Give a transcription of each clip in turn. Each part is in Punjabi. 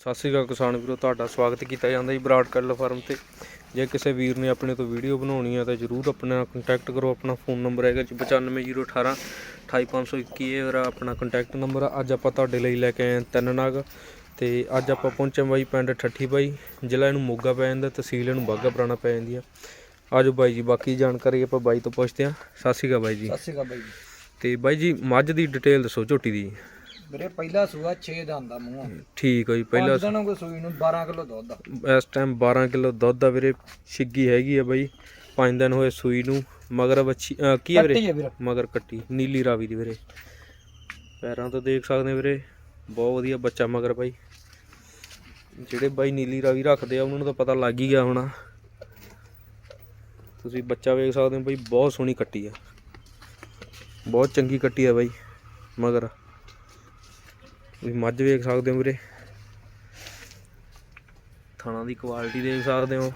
ਸਤਿ ਸ਼੍ਰੀ ਅਕਾਲ ਕਿਸਾਨ ਵੀਰੋ ਤੁਹਾਡਾ ਸਵਾਗਤ ਕੀਤਾ ਜਾਂਦਾ ਜੀ ਬਰਾਡ ਕਟਲ ਫਾਰਮ ਤੇ। ਜੇ ਕਿਸੇ ਵੀਰ ਨੇ ਆਪਣੇ ਤੋਂ ਵੀਡੀਓ ਬਣਾਉਣੀ ਹੈ ਤਾਂ ਜਰੂਰ ਆਪਣੇ ਕੰਟੈਕਟ ਕਰੋ ਆਪਣਾ ਫੋਨ ਨੰਬਰ ਹੈਗਾ ਜੀ 95018 28521 ਇਹ ਮੇਰਾ ਆਪਣਾ ਕੰਟੈਕਟ ਨੰਬਰ ਆ। ਅੱਜ ਆਪਾਂ ਤੁਹਾਡੇ ਲਈ ਲੈ ਕੇ ਆਏ ਤਿੰਨ ਨਗ ਤੇ ਅੱਜ ਆਪਾਂ ਪਹੁੰਚੇ ਬਾਈ ਪਿੰਡ ਠੱਠੀ ਬਾਈ ਜ਼ਿਲ੍ਹਾ ਇਹਨੂੰ ਮੋਗਾ ਪੈ ਜਾਂਦਾ ਤਹਿਸੀਲ ਇਹਨੂੰ ਬਾਗਾ ਪੁਰਾਣਾ ਪੈ ਜਾਂਦੀ ਆ। ਆਜੋ ਬਾਈ ਜੀ ਬਾਕੀ ਜਾਣਕਾਰੀ ਆਪਾਂ ਬਾਈ ਤੋਂ ਪੁੱਛਦੇ ਹਾਂ। ਸਤਿ ਸ਼੍ਰੀ ਅਕਾਲ ਬਾਈ ਜੀ। ਸਤਿ ਸ਼੍ਰੀ ਅਕਾਲ ਬਾਈ ਜੀ। ਤੇ ਬਾਈ ਜੀ ਮੱਝ ਦੀ ਡਿਟੇਲ ਦੱਸੋ ਝੋਟੀ ਦੀ। ਵੀਰੇ ਪਹਿਲਾ ਸੂਆ 6 ਦਾ ਆਂਦਾ ਮੂੰਹ ਠੀਕ ਹੈ ਜੀ ਪਹਿਲਾ ਦਿਨੋਂ ਕੋ ਸੂਈ ਨੂੰ 12 ਕਿਲੋ ਦੁੱਧ ਆ। ਇਸ ਟਾਈਮ 12 ਕਿਲੋ ਦੁੱਧ ਆ ਵੀਰੇ ਛਿੱਗੀ ਹੈਗੀ ਆ ਬਾਈ। 5 ਦਿਨ ਹੋਏ ਸੂਈ ਨੂੰ ਮਗਰ ਬੱਚੀ ਕੀ ਵੀਰੇ? ਮਗਰ ਕੱਟੀ ਨੀਲੀ ਰਾਵੀ ਦੀ ਵੀਰੇ। ਪੈਰਾਂ ਤੋਂ ਦੇਖ ਸਕਦੇ ਆ ਵੀਰੇ ਬਹੁਤ ਵਧੀਆ ਬੱਚਾ ਮਗਰ ਬਾਈ। ਜਿਹੜੇ ਬਾਈ ਨੀਲੀ ਰਾਵੀ ਰੱਖਦੇ ਆ ਉਹਨਾਂ ਨੂੰ ਤਾਂ ਪਤਾ ਲੱਗ ਹੀ ਗਿਆ ਹੋਣਾ। ਤੁਸੀਂ ਬੱਚਾ ਵੇਖ ਸਕਦੇ ਹੋ ਬਾਈ ਬਹੁਤ ਸੋਹਣੀ ਕੱਟੀ ਆ। ਬਹੁਤ ਚੰਗੀ ਕੱਟੀ ਆ ਬਾਈ ਮਗਰ। ਤੁਸੀਂ ਮੱਝ ਵੇਖ ਸਕਦੇ ਹੋ ਵੀਰੇ। ਥਾਣਾ ਦੀ ਕੁਆਲਿਟੀ ਦੇਖ ਸਕਦੇ ਹੋ।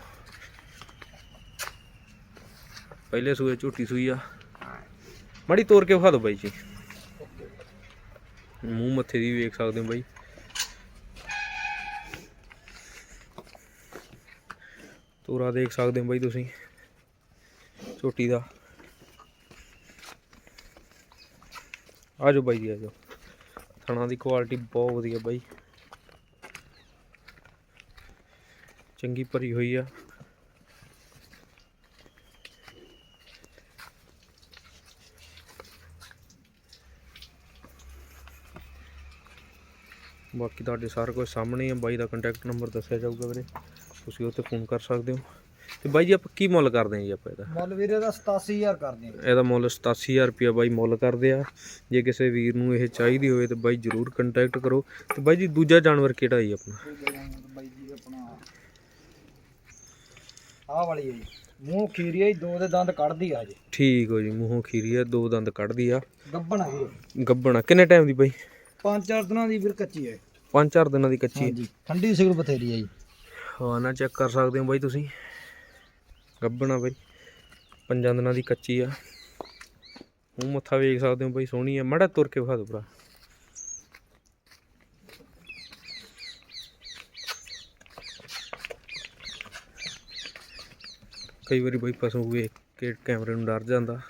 ਪਹਿਲੇ ਸੂਏ ਝੂਟੀ ਸੂਈ ਆ। ਮੜੀ ਤੋੜ ਕੇ ਵਿਖਾ ਦਿਓ ਬਾਈ ਜੀ। ਮੂੰਹ ਮੱਥੇ ਦੀ ਵੇਖ ਸਕਦੇ ਹੋ ਬਾਈ। ਤੋਰਾ ਦੇਖ ਸਕਦੇ ਹੋ ਬਾਈ ਤੁਸੀਂ। ਝੋਟੀ ਦਾ। ਆਜੋ ਬਾਈ ਜੀ ਆਜੋ ਥਣਾ ਦੀ ਕੁਆਲਿਟੀ ਬਹੁਤ ਵਧੀਆ ਬਾਈ। ਚੰਗੀ ਭਰੀ ਹੋਈ ਆ। ਬਾਕੀ ਤੁਹਾਡੇ ਸਾਰਾ ਕੁਝ ਸਾਹਮਣੇ ਹੀ ਆ, ਬਾਈ ਦਾ ਕੰਟੈਕਟ ਨੰਬਰ ਦੱਸਿਆ ਜਾਊਗਾ ਵੀਰੇ। ਤੁਸੀਂ ਉਹ ਤੇ ਫੋਨ ਕਰ ਸਕਦੇ ਹੋ। ਤੇ ਬਾਈ ਜੀ ਆਪਾਂ ਕੀ ਮੁੱਲ ਕਰਦੇ ਹਾਂ ਜੀ ਆਪਾਂ ਇਹਦਾ? ਮੁੱਲ ਵੀਰੇ ਦਾ 87000 ਕਰਦੇ ਆ ਇਹਦਾ ਮੁੱਲ 87000 ਰੁਪਇਆ ਬਾਈ ਮੁੱਲ ਕਰਦੇ ਆ। ਜੇ ਕਿਸੇ ਵੀਰ ਨੂੰ ਇਹ ਚਾਹੀਦੀ ਹੋਵੇ ਤੇ ਬਾਈ ਜਰੂਰ ਕੰਟੈਕਟ ਕਰੋ। ਤੇ ਬਾਈ ਜੀ ਦੂਜਾ ਜਾਨਵਰ ਕਿਹੜਾ ਜੀ ਆਪਣਾ? ਬਾਈ ਜੀ ਆਪਣਾ ਆਹ ਵਾਲੀ ਹੈ ਜੀ। ਮੂੰਹ ਖੀਰੀ ਹੈ ਦੋ ਦੇ ਦੰਦ ਕੱਢਦੀ ਆ ਜੀ ਠੀਕ ਹੋ ਜੀ ਮੂੰਹੋਂ ਖੀਰੀ ਆ ਦੋ ਦੰਦ ਕੱਢਦੀ ਆ। ਗੱਬਣ ਆ ਗੱਬਣਾ ਕਿੰਨੇ ਟਾਈਮ ਦੀ ਬਾਈ? ਪੰਜ ਚਾਰ ਦਿਨਾਂ ਦੀ ਵੀਰ ਕੱਚੀ ਹੈ। ਪੰਜ ਚਾਰ ਦਿਨਾਂ ਦੀ ਕੱਚੀ ਹਾਂਜੀ ਠੰਡੀ ਸਿਗਰ ਬਥੇਰੀ ਹੈ ਜੀ। ਹਾਂ ਨਾ ਚੈੱਕ ਕਰ ਸਕਦੇ ਹੋ ਬਾਈ ਤੁਸੀਂ। ਗੱਬਣਾ ਬਈ। ਪੰਜਾਂ ਦਿਨਾਂ ਦੀ ਕੱਚੀ ਆ। ਮੂੰਹ ਮੱਥਾ ਵੇਖ ਸਕਦੇ ਹੋ ਬਈ, ਸੋਹਣੀ ਆ। ਮੜਾ ਤੁਰ ਕੇ ਵਿਖਾ ਦਿਓ ਭਰਾ। ਕਈ ਵਾਰੀ ਬਈ ਪਸ਼ੂ ਵੇਖ ਕੇ ਕੈਮਰੇ ਨੂੰ ਡਰ ਜਾਂਦਾ।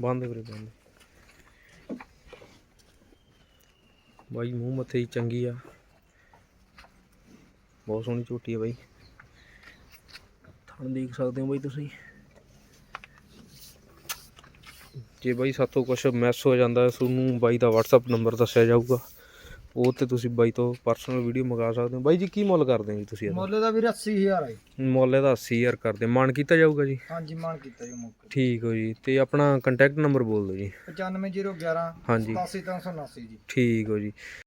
ਬੰਦ ਕਰੇ ਬੰਦ। ਬਾਈ, ਮੂੰਹ ਮੱਥੇ ਦੀ ਚੰਗੀ ਆ। ਬਹੁਤ ਸੋਹਣੀ ਝੋਟੀ ਆ ਬਾਈ। ਥਣ ਦੇਖ ਸਕਦੇ ਹੋ ਬਾਈ ਤੁਸੀਂ। ਜੇ ਬਾਈ ਸਾਥੋਂ ਕੁਝ ਮੈਸ ਹੋ ਜਾਂਦਾ ਤੁਹਾਨੂੰ ਬਾਈ ਦਾ WhatsApp ਨੰਬਰ ਦੱਸਿਆ ਜਾਊਗਾ। ਉਹ ਤੇ ਤੁਸੀਂ ਬਾਈ ਤੋਂ ਪਰਸਨਲ ਵੀਡੀਓ ਮੰਗਾ ਸਕਦੇ ਹੋ। ਬਾਈ ਜੀ ਕੀ ਮੁੱਲ ਕਰਦੇ ਹੋ ਜੀ ਤੁਸੀਂ ਇਹਦਾ? ਮੁੱਲ ਦਾ ਵੀਰੇ 80000 ਹੈ। ਮੁੱਲ ਇਹਦਾ 80000 ਕਰਦੇ। ਮਾਨ ਕੀਤਾ ਜਾਊਗਾ ਜੀ? ਹਾਂਜੀ ਮਾਨ ਕੀਤਾ ਜੀ ਮੁੱਕ ਠੀਕ ਹੋ ਜੀ। ਤੇ ਆਪਣਾ ਕੰਟੈਕਟ ਨੰਬਰ ਬੋਲ ਦਿਓ ਜੀ। 95011 ਹਾਂਜੀ। 87379 ਜੀ। ਠੀਕ ਹੋ ਜੀ।